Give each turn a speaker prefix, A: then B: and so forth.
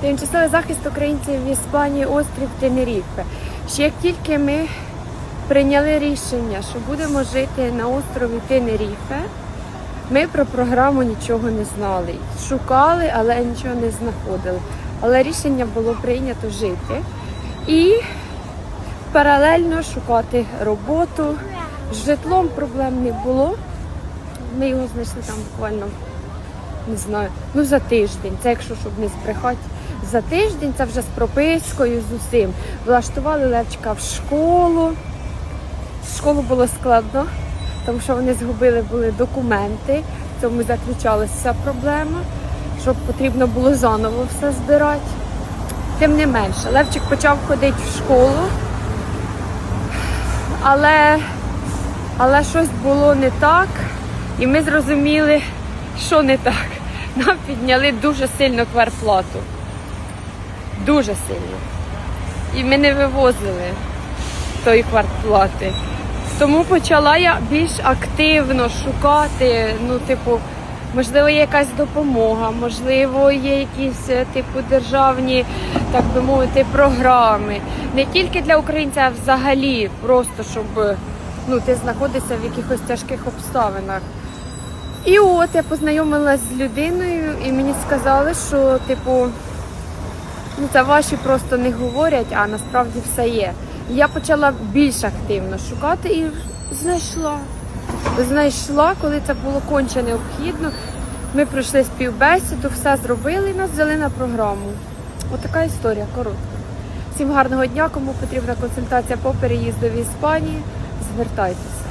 A: Тимчасовий захист українців в Іспанії, острів Тенеріфе. Ще як тільки ми прийняли рішення, що будемо жити на острові Тенеріфе, ми про програму нічого не знали. Шукали, але нічого не знаходили. Але рішення було прийнято жити і паралельно шукати роботу. З житлом проблем не було. Ми його знайшли там буквально не знаю, ну за тиждень. Це якщо щоб не збрехати. За тиждень це вже з пропискою, з усім. Влаштували Левчика в школу. В школу було складно, тому що вони згубили були документи. В цьому заключалася вся проблема, що потрібно було заново все збирати. Тим не менше, Левчик почав ходити в школу, але, але щось було не так, і ми зрозуміли, що не так. Нам підняли дуже сильно кварплату. Дуже сильно. І ми не вивозили тої квартплати. Тому почала я більш активно шукати, ну, типу, можливо, є якась допомога, можливо, є якісь е, типу державні, так би мовити, програми. Не тільки для українців, а взагалі, просто щоб ну, ти знаходишся в якихось тяжких обставинах. І от я познайомилась з людиною, і мені сказали, що, типу, ну це ваші просто не говорять, а насправді все є. Я почала більш активно шукати і знайшла. Знайшла, коли це було конче необхідно. Ми пройшли співбесіду, все зробили і нас взяли на програму. Отака історія коротка. Всім гарного дня, кому потрібна консультація по переїзду в Іспанії, звертайтеся.